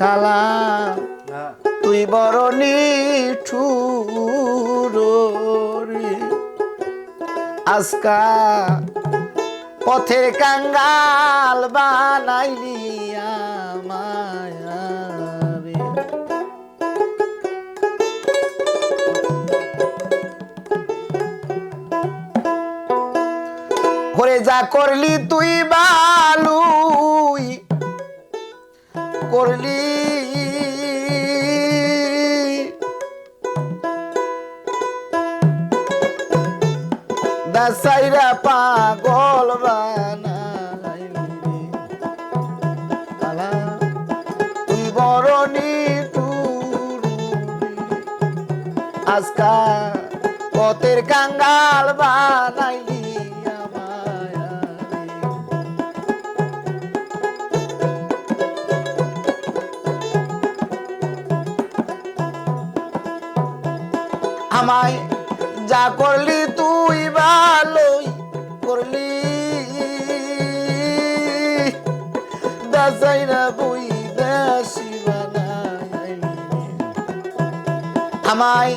কালা, তুই বড় নিঠুর। আজকা পথের কাঙ্গাল বানাইলি আমায় রে। করে যা করলি তুই বালুই, করলি আজকা পথের কাঙ্গাল বানাইলি আমায়। যা করলি তুই ভালোই করলি দাসাইরা বই দাসি বানাইলি আমায়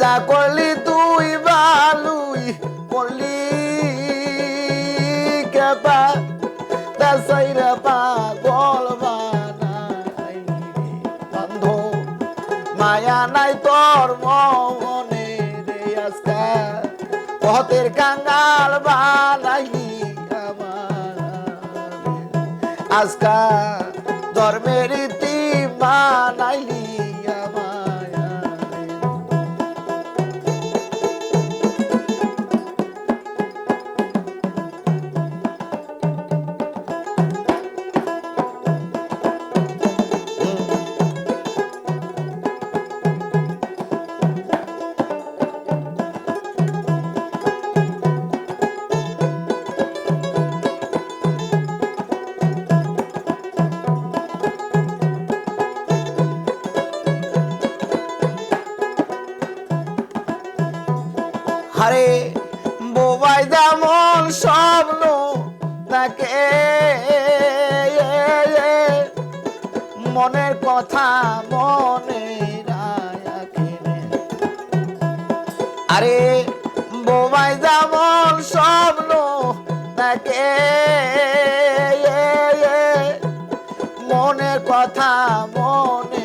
যা করলি তুই ভালোই করলি। কেপা দাসাইরা পাগল বন্ধ। মায়া নাই তোর মনে রে আজকা। পথের কাঙ্গাল বানাইলি আমার। আজকা ধর্মের রীতি বানাইলি হারে বোবাই যেমন স্বপ্ন তাকে মনের কথা মনে আরে, বোবাই যেমন স্বপ্ন তাকে মনের কথা মনে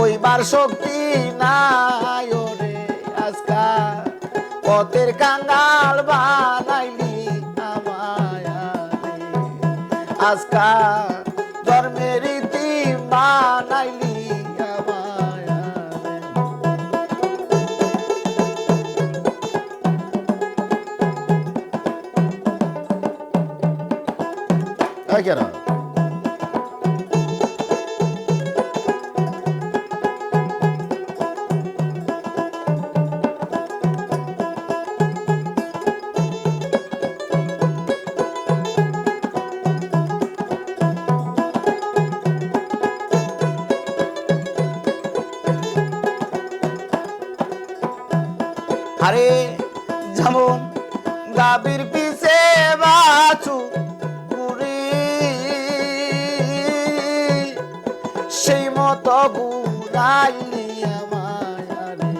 কইবার শক্তি নাই ওরে আজকা পথের কাঙ্গাল বানাইলি আমায়। আজকা ধর্মের রীতি বানাইলি আমায় রে। এই আরে, যেমন গাবির পিছে বাছু পুরি সেই মতো ঘুরাইলি আমায় রে।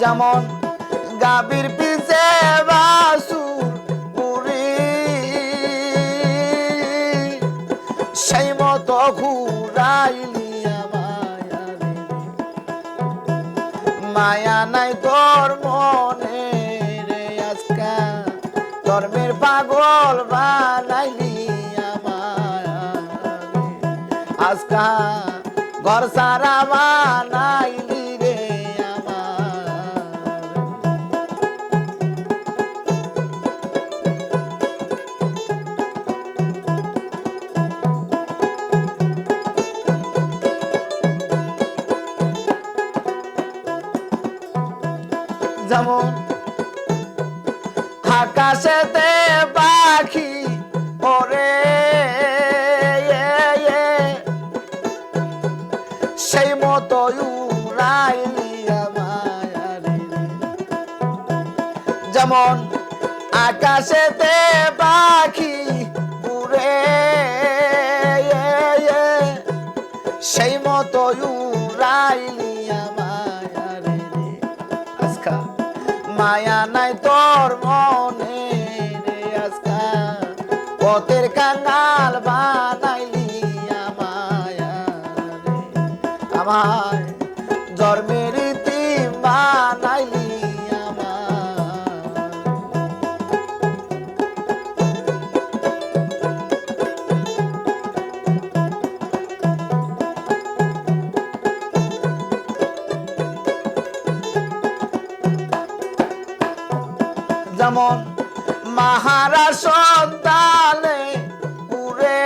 যেমন গাবির পিছে বাসু পুরি সেই মতো ঘুরাইলি মায়া নাই তোর মনে রে আজকা। ধর্মের পাগল বানাইলি আমায়। আজকা ঘর সারা বানাইলি আকাশেতে পাখি ওরে সেই মতো যেমন আকাশেতে পাখি উড়ে। সেই মতো উড়াইলি আমার মায়া নাই তোর মনে রে আজকা। পথের কাঙ্গাল বানাইলি আমায় আমার যেমন মাহারা সন্তানে উড়ে।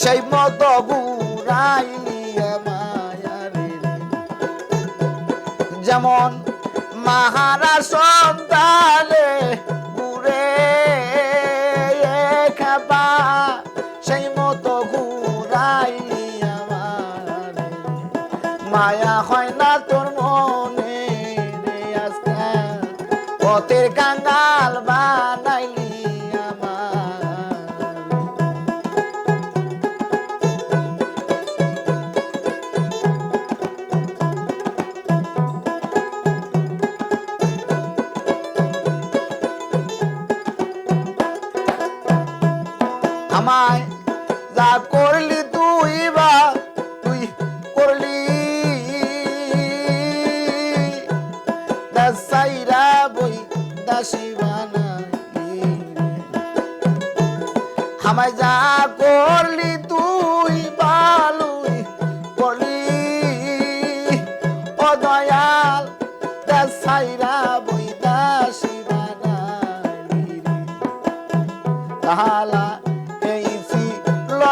সেই মতো গুড়াইলি মায়ারে যেমন মাহারা সন্তানে উড়ে খাবা সেই মতো আমারে মায়া হয় না তোর যা করলি তুই বা তুই করলি। দাসাইরা বই দাসী আমায় যা করলি তুই